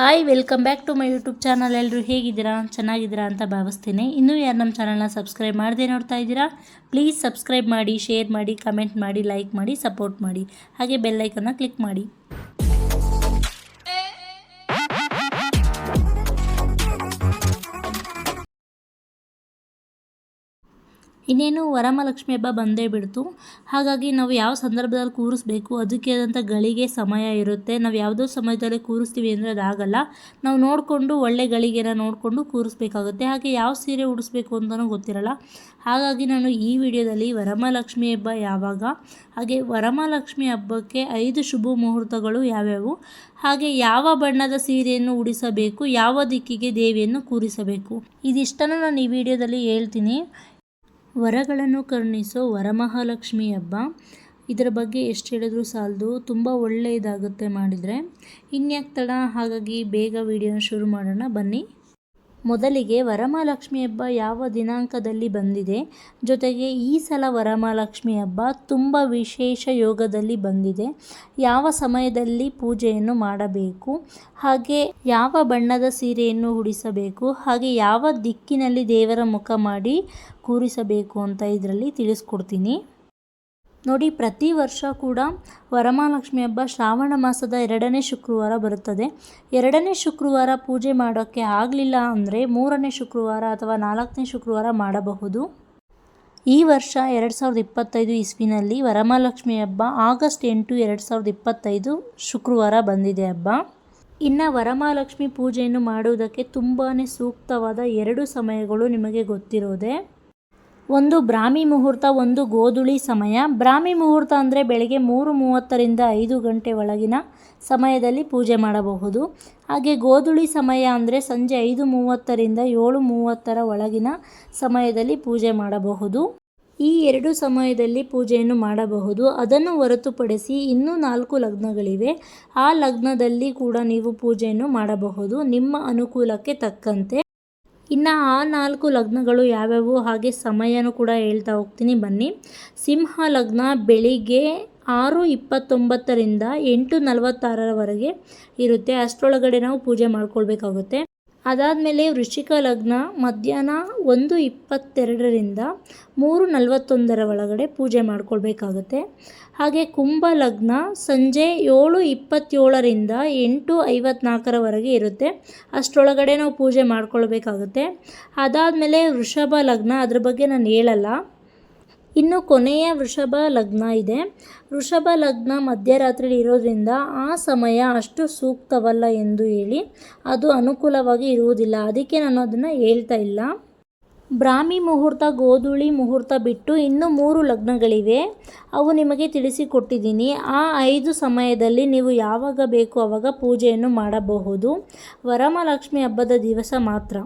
Hi welcome back to my YouTube channel ಎಲ್ಲರೂ ಹೇಗಿದ್ದೀರಾ? ಚೆನ್ನಾಗಿದ್ದೀರಾ ಅಂತ ಭಾವಿಸ್ತೀನಿ. ಇನ್ನೂ ಯಾರು ನಮ್ಮ ಚಾನಲ್ನ ಸಬ್ಸ್ಕ್ರೈಬ್ ಮಾಡದೆ ನೋಡ್ತಾ ಇದ್ದೀರಾ? ಪ್ಲೀಸ್ ಸಬ್ಸ್ಕ್ರೈಬ್ ಮಾಡಿ ಶೇರ್ ಮಾಡಿ ಕಮೆಂಟ್ ಮಾಡಿ ಲೈಕ್ ಮಾಡಿ ಸಪೋರ್ಟ್ ಮಾಡಿ. ಹಾಗೆ ಬೆಲ್ಲೈಕನ್ನ ಕ್ಲಿಕ್ ಮಾಡಿ. ಇನ್ನೇನು ವರಮಹಾಲಕ್ಷ್ಮಿ ಹಬ್ಬ ಬಂದೇ ಬಿಡ್ತು. ಹಾಗಾಗಿ ನಾವು ಯಾವ ಸಂದರ್ಭದಲ್ಲಿ ಕೂರಿಸ್ಬೇಕು, ಅದಕ್ಕೆ ಆದಂಥ ಗಳಿಗೆ ಸಮಯ ಇರುತ್ತೆ. ನಾವು ಯಾವುದೋ ಸಮಯದಲ್ಲಿ ಕೂರಿಸ್ತೀವಿ ಅಂದರೆ ಅದಾಗಲ್ಲ. ನಾವು ನೋಡಿಕೊಂಡು, ಒಳ್ಳೆ ಗಳಿಗೆನ ನೋಡಿಕೊಂಡು ಕೂರಿಸ್ಬೇಕಾಗುತ್ತೆ. ಹಾಗೆ ಯಾವ ಸೀರೆ ಉಡಿಸ್ಬೇಕು ಅಂತಲೂ ಗೊತ್ತಿರಲ್ಲ. ಹಾಗಾಗಿ ನಾನು ಈ ವಿಡಿಯೋದಲ್ಲಿ ವರಮಹಾಲಕ್ಷ್ಮಿ ಹಬ್ಬ ಯಾವಾಗ, ಹಾಗೆ ವರಮಹಾಲಕ್ಷ್ಮಿ ಹಬ್ಬಕ್ಕೆ ಐದು ಶುಭ ಮುಹೂರ್ತಗಳು ಯಾವ್ಯಾವು, ಹಾಗೆ ಯಾವ ಬಣ್ಣದ ಸೀರೆಯನ್ನು ಉಡಿಸಬೇಕು, ಯಾವ ದಿಕ್ಕಿಗೆ ದೇವಿಯನ್ನು ಕೂರಿಸಬೇಕು. ಇದಿಷ್ಟನ್ನು ನಾನು ಈ ವಿಡಿಯೋದಲ್ಲಿ ಹೇಳ್ತೀನಿ. ವರಗಳನ್ನು ಕರುಣಿಸೋ ವರಮಹಾಲಕ್ಷ್ಮಿ ಹಬ್ಬ ಇದರ ಬಗ್ಗೆ ಎಷ್ಟು ಹೇಳಿದ್ರು ಸಾಲದು, ತುಂಬ ಒಳ್ಳೆಯದಾಗುತ್ತೆ ಮಾಡಿದರೆ. ಇನ್ಯಾಕೆ ತಡ? ಹಾಗಾಗಿ ಬೇಗ ವಿಡಿಯೋ ಶುರು ಮಾಡೋಣ. ಬನ್ನಿ. ಮೊದಲಿಗೆ ವರಮಹಾಲಕ್ಷ್ಮಿ ಹಬ್ಬ ಯಾವ ದಿನಾಂಕದಲ್ಲಿ ಬಂದಿದೆ? ಜೊತೆಗೆ ಈ ಸಲ ವರಮಹಾಲಕ್ಷ್ಮಿ ಹಬ್ಬ ತುಂಬ ವಿಶೇಷ ಯೋಗದಲ್ಲಿ ಬಂದಿದೆ. ಯಾವ ಸಮಯದಲ್ಲಿ ಪೂಜೆಯನ್ನು ಮಾಡಬೇಕು? ಹಾಗೆ ಯಾವ ಬಣ್ಣದ ಸೀರೆಯನ್ನು ಉಡಿಸಬೇಕು? ಹಾಗೆ ಯಾವ ದಿಕ್ಕಿನಲ್ಲಿ ದೇವರ ಮುಖ ಮಾಡಿ ಕೂರಿಸಬೇಕು ಅಂತ ಇದರಲ್ಲಿ ತಿಳಿಸ್ಕೊಡ್ತೀನಿ. ನೋಡಿ, ಪ್ರತಿ ವರ್ಷ ಕೂಡ ವರಮಹಾಲಕ್ಷ್ಮಿ ಹಬ್ಬ ಶ್ರಾವಣ ಮಾಸದ ಎರಡನೇ ಶುಕ್ರವಾರ ಬರುತ್ತದೆ. ಎರಡನೇ ಶುಕ್ರವಾರ ಪೂಜೆ ಮಾಡೋಕ್ಕೆ ಆಗಲಿಲ್ಲ ಅಂದರೆ ಮೂರನೇ ಶುಕ್ರವಾರ ಅಥವಾ ನಾಲ್ಕನೇ ಶುಕ್ರವಾರ ಮಾಡಬಹುದು. ಈ ವರ್ಷ ಎರಡು ಸಾವಿರದ ಇಪ್ಪತ್ತೈದು ಇಸ್ವಿನಲ್ಲಿ ವರಮಹಾಲಕ್ಷ್ಮಿ ಹಬ್ಬ ಆಗಸ್ಟ್ ಎಂಟು ಎರಡು ಸಾವಿರದ ಇಪ್ಪತ್ತೈದು ಶುಕ್ರವಾರ ಬಂದಿದೆ ಹಬ್ಬ. ಇನ್ನು ವರಮಹಾಲಕ್ಷ್ಮಿ ಪೂಜೆಯನ್ನು ಮಾಡುವುದಕ್ಕೆ ತುಂಬಾ ಸೂಕ್ತವಾದ ಎರಡು ಸಮಯಗಳು ನಿಮಗೆ ಗೊತ್ತಿರೋದೆ. ಒಂದು ಬ್ರಾಹ್ಮಿ ಮುಹೂರ್ತ, ಒಂದು ಗೋಧುಳಿ ಸಮಯ. ಬ್ರಾಹ್ಮಿ ಮುಹೂರ್ತ ಅಂದರೆ ಬೆಳಗ್ಗೆ ಮೂರು ಮೂವತ್ತರಿಂದ ಐದು ಗಂಟೆ ಒಳಗಿನ ಸಮಯದಲ್ಲಿ ಪೂಜೆ ಮಾಡಬಹುದು. ಹಾಗೆ ಗೋಧುಳಿ ಸಮಯ ಅಂದರೆ ಸಂಜೆ ಐದು ಮೂವತ್ತರಿಂದ ಏಳು ಮೂವತ್ತರ ಒಳಗಿನ ಸಮಯದಲ್ಲಿ ಪೂಜೆ ಮಾಡಬಹುದು. ಈ ಎರಡು ಸಮಯದಲ್ಲಿ ಪೂಜೆಯನ್ನು ಮಾಡಬಹುದು. ಅದನ್ನು ಹೊರತುಪಡಿಸಿ ಇನ್ನೂ ನಾಲ್ಕು ಲಗ್ನಗಳಿವೆ. ಆ ಲಗ್ನದಲ್ಲಿ ಕೂಡ ನೀವು ಪೂಜೆಯನ್ನು ಮಾಡಬಹುದು. ನಿಮ್ಮ ಅನುಕೂಲಕ್ಕೆ ತಕ್ಕಂತೆ. ಇನ್ನು ಆ ನಾಲ್ಕು ಲಗ್ನಗಳು ಯಾವ್ಯಾವು? ಹಾಗೆ ಸಮಯನೂ ಕೂಡ ಹೇಳ್ತಾ ಹೋಗ್ತೀನಿ, ಬನ್ನಿ. ಸಿಂಹ ಲಗ್ನ ಬೆಳಿಗ್ಗೆ ಆರು ಇಪ್ಪತ್ತೊಂಬತ್ತರಿಂದ ಎಂಟು ನಲವತ್ತಾರರವರೆಗೆ ಇರುತ್ತೆ. ಅಷ್ಟರೊಳಗಡೆ ನಾವು ಪೂಜೆ ಮಾಡ್ಕೊಳ್ಬೇಕಾಗುತ್ತೆ. ಅದಾದಮೇಲೆ ವೃಶ್ಚಿಕ ಲಗ್ನ ಮಧ್ಯಾಹ್ನ ಒಂದು ಇಪ್ಪತ್ತೆರಡರಿಂದ ಮೂರು ನಲವತ್ತೊಂದರ ಒಳಗಡೆ ಪೂಜೆ ಮಾಡ್ಕೊಳ್ಬೇಕಾಗುತ್ತೆ. ಹಾಗೆ ಕುಂಭ ಲಗ್ನ ಸಂಜೆ ಏಳು ಇಪ್ಪತ್ತೇಳರಿಂದ ಎಂಟು ಐವತ್ನಾಲ್ಕರವರೆಗೆ ಇರುತ್ತೆ. ಅಷ್ಟರೊಳಗಡೆ ನಾವು ಪೂಜೆ ಮಾಡ್ಕೊಳ್ಬೇಕಾಗುತ್ತೆ. ಅದಾದಮೇಲೆ ವೃಷಭ ಲಗ್ನ ಅದ್ರ ಬಗ್ಗೆ ನಾನು ಹೇಳಲ್ಲ. ಇನ್ನು ಕೊನೆಯ ವೃಷಭ ಲಗ್ನ ಇದೆ. ವೃಷಭ ಲಗ್ನ ಮಧ್ಯರಾತ್ರಿ ಇರೋದ್ರಿಂದ ಆ ಸಮಯ ಅಷ್ಟು ಸೂಕ್ತವಲ್ಲ ಎಂದು ಹೇಳಿ ಅದು ಅನುಕೂಲವಾಗಿ ಇರುವುದಿಲ್ಲ. ಅದಕ್ಕೆ ನಾನು ಅದನ್ನು ಹೇಳ್ತಾ ಇಲ್ಲ. ಬ್ರಾಹ್ಮಿ ಮುಹೂರ್ತ, ಗೋಧುಳಿ ಮುಹೂರ್ತ ಬಿಟ್ಟು ಇನ್ನೂ ಮೂರು ಲಗ್ನಗಳಿವೆ. ಅವು ನಿಮಗೆ ತಿಳಿಸಿಕೊಟ್ಟಿದ್ದೀನಿ. ಆ ಐದು ಸಮಯದಲ್ಲಿ ನೀವು ಯಾವಾಗ ಬೇಕು ಅವಾಗ ಪೂಜೆಯನ್ನು ಮಾಡಬಹುದು. ವರಮಹಾಲಕ್ಷ್ಮಿ ಹಬ್ಬದ ದಿವಸ ಮಾತ್ರ.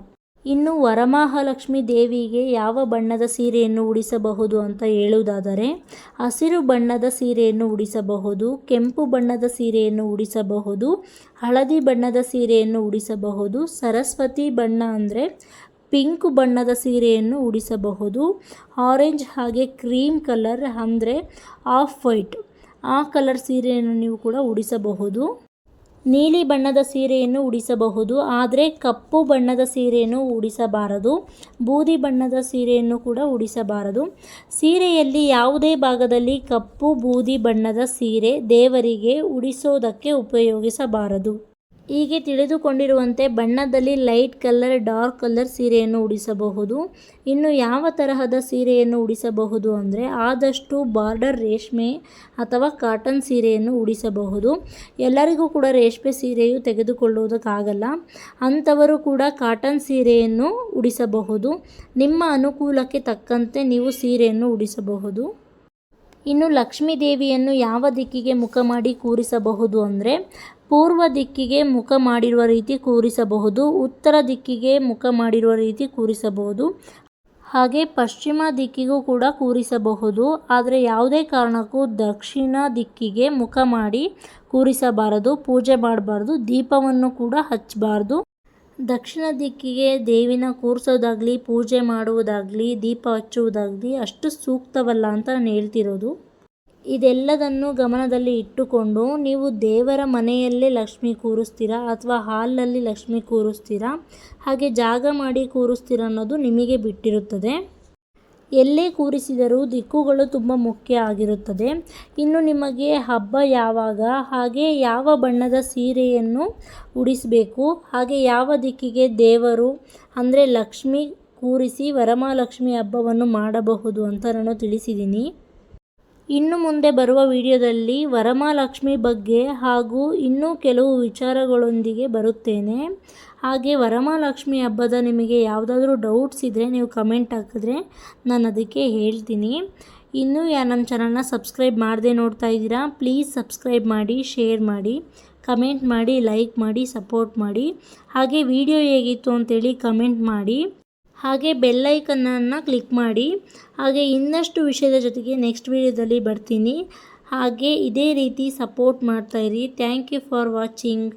ಇನ್ನು ವರಮಹಾಲಕ್ಷ್ಮಿ ದೇವಿಗೆ ಯಾವ ಬಣ್ಣದ ಸೀರೆಯನ್ನು ಉಡಿಸಬಹುದು ಅಂತ ಹೇಳುವುದಾದರೆ, ಹಸಿರು ಬಣ್ಣದ ಸೀರೆಯನ್ನು ಉಡಿಸಬಹುದು, ಕೆಂಪು ಬಣ್ಣದ ಸೀರೆಯನ್ನು ಉಡಿಸಬಹುದು, ಹಳದಿ ಬಣ್ಣದ ಸೀರೆಯನ್ನು ಉಡಿಸಬಹುದು, ಸರಸ್ವತಿ ಬಣ್ಣ ಅಂದರೆ ಪಿಂಕ್ ಬಣ್ಣದ ಸೀರೆಯನ್ನು ಉಡಿಸಬಹುದು, ಆರೆಂಜ್ ಹಾಗೆ ಕ್ರೀಮ್ ಕಲರ್ ಅಂದರೆ ಆಫ್ ವೈಟ್ ಆ ಕಲರ್ ಸೀರೆಯನ್ನು ನೀವು ಕೂಡ ಉಡಿಸಬಹುದು. ನೀಲಿ ಬಣ್ಣದ ಸೀರೆಯನ್ನು ಉಡಿಸಬಹುದು, ಆದರೆ ಕಪ್ಪು ಬಣ್ಣದ ಸೀರೆಯನ್ನು ಉಡಿಸಬಾರದು, ಬೂದಿ ಬಣ್ಣದ ಸೀರೆಯನ್ನು ಕೂಡ ಉಡಿಸಬಾರದು. ಸೀರೆಯಲ್ಲಿ ಯಾವುದೇ ಭಾಗದಲ್ಲಿ ಕಪ್ಪು ಬೂದಿ ಬಣ್ಣದ ಸೀರೆ ದೇವರಿಗೆ ಉಡಿಸೋದಕ್ಕೆ ಉಪಯೋಗಿಸಬಾರದು. ಹೀಗೆ ತಿಳಿದುಕೊಂಡಿರುವಂತೆ ಬಣ್ಣದಲ್ಲಿ ಲೈಟ್ ಕಲರ್, ಡಾರ್ಕ್ ಕಲರ್ ಸೀರೆಯನ್ನು ಉಡಿಸಬಹುದು. ಇನ್ನು ಯಾವ ತರಹದ ಸೀರೆಯನ್ನು ಉಡಿಸಬಹುದು ಅಂದರೆ ಆದಷ್ಟು ಬಾರ್ಡರ್ ರೇಷ್ಮೆ ಅಥವಾ ಕಾಟನ್ ಸೀರೆಯನ್ನು ಉಡಿಸಬಹುದು. ಎಲ್ಲರಿಗೂ ಕೂಡ ರೇಷ್ಮೆ ಸೀರೆಯು ತೆಗೆದುಕೊಳ್ಳುವುದಕ್ಕಾಗಲ್ಲ. ಅಂಥವರು ಕೂಡ ಕಾಟನ್ ಸೀರೆಯನ್ನು ಉಡಿಸಬಹುದು. ನಿಮ್ಮ ಅನುಕೂಲಕ್ಕೆ ತಕ್ಕಂತೆ ನೀವು ಸೀರೆಯನ್ನು ಉಡಿಸಬಹುದು. ಇನ್ನು ಲಕ್ಷ್ಮೀ ದೇವಿಯನ್ನು ಯಾವ ದಿಕ್ಕಿಗೆ ಮುಖ ಮಾಡಿ ಕೂರಿಸಬಹುದು ಅಂದರೆ ಪೂರ್ವ ದಿಕ್ಕಿಗೆ ಮುಖ ಮಾಡಿರುವ ರೀತಿ ಕೂರಿಸಬಹುದು, ಉತ್ತರ ದಿಕ್ಕಿಗೆ ಮುಖ ಮಾಡಿರುವ ರೀತಿ ಕೂರಿಸಬಹುದು, ಹಾಗೆ ಪಶ್ಚಿಮ ದಿಕ್ಕಿಗೂ ಕೂಡ ಕೂರಿಸಬಹುದು. ಆದರೆ ಯಾವುದೇ ಕಾರಣಕ್ಕೂ ದಕ್ಷಿಣ ದಿಕ್ಕಿಗೆ ಮುಖ ಮಾಡಿ ಕೂರಿಸಬಾರದು, ಪೂಜೆ ಮಾಡಬಾರ್ದು, ದೀಪವನ್ನು ಕೂಡ ಹಚ್ಚಬಾರ್ದು. ದಕ್ಷಿಣ ದಿಕ್ಕಿಗೆ ದೇವಿನ ಕೂರಿಸೋದಾಗಲಿ, ಪೂಜೆ ಮಾಡುವುದಾಗಲಿ, ದೀಪ ಹಚ್ಚುವುದಾಗಲಿ ಅಷ್ಟು ಸೂಕ್ತವಲ್ಲ ಅಂತ ನಾನು ಹೇಳ್ತಿರೋದು. ಇದೆಲ್ಲದನ್ನು ಗಮನದಲ್ಲಿ ಇಟ್ಟುಕೊಂಡು ನೀವು ದೇವರ ಮನೆಯಲ್ಲೇ ಲಕ್ಷ್ಮಿ ಕೂರಿಸ್ತೀರಾ ಅಥವಾ ಹಾಲಲ್ಲಿ ಲಕ್ಷ್ಮಿ ಕೂರಿಸ್ತೀರಾ? ಹಾಗೆ ಜಾಗ ಮಾಡಿ ಕೂರಿಸ್ತೀರಾ ಅನ್ನೋದು ನಿಮಗೆ ಬಿಟ್ಟಿರುತ್ತದೆ. ಎಲ್ಲೇ ಕೂರಿಸಿದರೂ ದಿಕ್ಕುಗಳು ತುಂಬ ಮುಖ್ಯ ಆಗಿರುತ್ತದೆ. ಇನ್ನು ನಿಮಗೆ ಹಬ್ಬ ಯಾವಾಗ, ಹಾಗೆ ಯಾವ ಬಣ್ಣದ ಸೀರೆಯನ್ನು ಉಡಿಸಬೇಕು, ಹಾಗೆ ಯಾವ ದಿಕ್ಕಿಗೆ ದೇವರು, ಅಂದರೆ ಲಕ್ಷ್ಮಿ ಕೂರಿಸಿ ವರಮಹಾಲಕ್ಷ್ಮಿ ಹಬ್ಬವನ್ನು ಮಾಡಬಹುದು ಅಂತ ನಾನು ತಿಳಿಸಿದ್ದೀನಿ. ಇನ್ನು ಮುಂದೆ ಬರುವ ವಿಡಿಯೋದಲ್ಲಿ ವರಮಹಾಲಕ್ಷ್ಮಿ ಬಗ್ಗೆ ಹಾಗೂ ಇನ್ನೂ ಕೆಲವು ವಿಚಾರಗಳೊಂದಿಗೆ ಬರುತ್ತೇನೆ. ಹಾಗೆ ವರಮಹಾಲಕ್ಷ್ಮಿ ಹಬ್ಬದ ನಿಮಗೆ ಯಾವುದಾದ್ರೂ ಡೌಟ್ಸ್ ಇದ್ದರೆ ನೀವು ಕಮೆಂಟ್ ಹಾಕಿದ್ರೆ ನಾನು ಅದಕ್ಕೆ ಹೇಳ್ತೀನಿ. ಇನ್ನೂ ಯಾ ನಮ್ಮ ಚಾನಲ್ನ ಸಬ್ಸ್ಕ್ರೈಬ್ ಮಾಡದೆ ನೋಡ್ತಾ ಇದ್ದೀರಾ ಪ್ಲೀಸ್ ಸಬ್ಸ್ಕ್ರೈಬ್ ಮಾಡಿ ಶೇರ್ ಮಾಡಿ ಕಮೆಂಟ್ ಮಾಡಿ ಲೈಕ್ ಮಾಡಿ ಸಪೋರ್ಟ್ ಮಾಡಿ. ಹಾಗೆ ವಿಡಿಯೋ ಹೇಗಿತ್ತು ಅಂತೇಳಿ ಕಮೆಂಟ್ ಮಾಡಿ. ಹಾಗೆ ಬೆಲ್ಲೈಕನ್ನನ್ನು ಕ್ಲಿಕ್ ಮಾಡಿ. ಹಾಗೆ ಇನ್ನಷ್ಟು ವಿಷಯದ ಜೊತೆಗೆ ನೆಕ್ಸ್ಟ್ ವಿಡಿಯೋದಲ್ಲಿ ಬರ್ತೀನಿ. ಹಾಗೆ ಇದೇ ರೀತಿ ಸಪೋರ್ಟ್ ಮಾಡ್ತಾಯಿರಿ ಥ್ಯಾಂಕ್ ಯು ಫಾರ್ ವಾಚಿಂಗ್.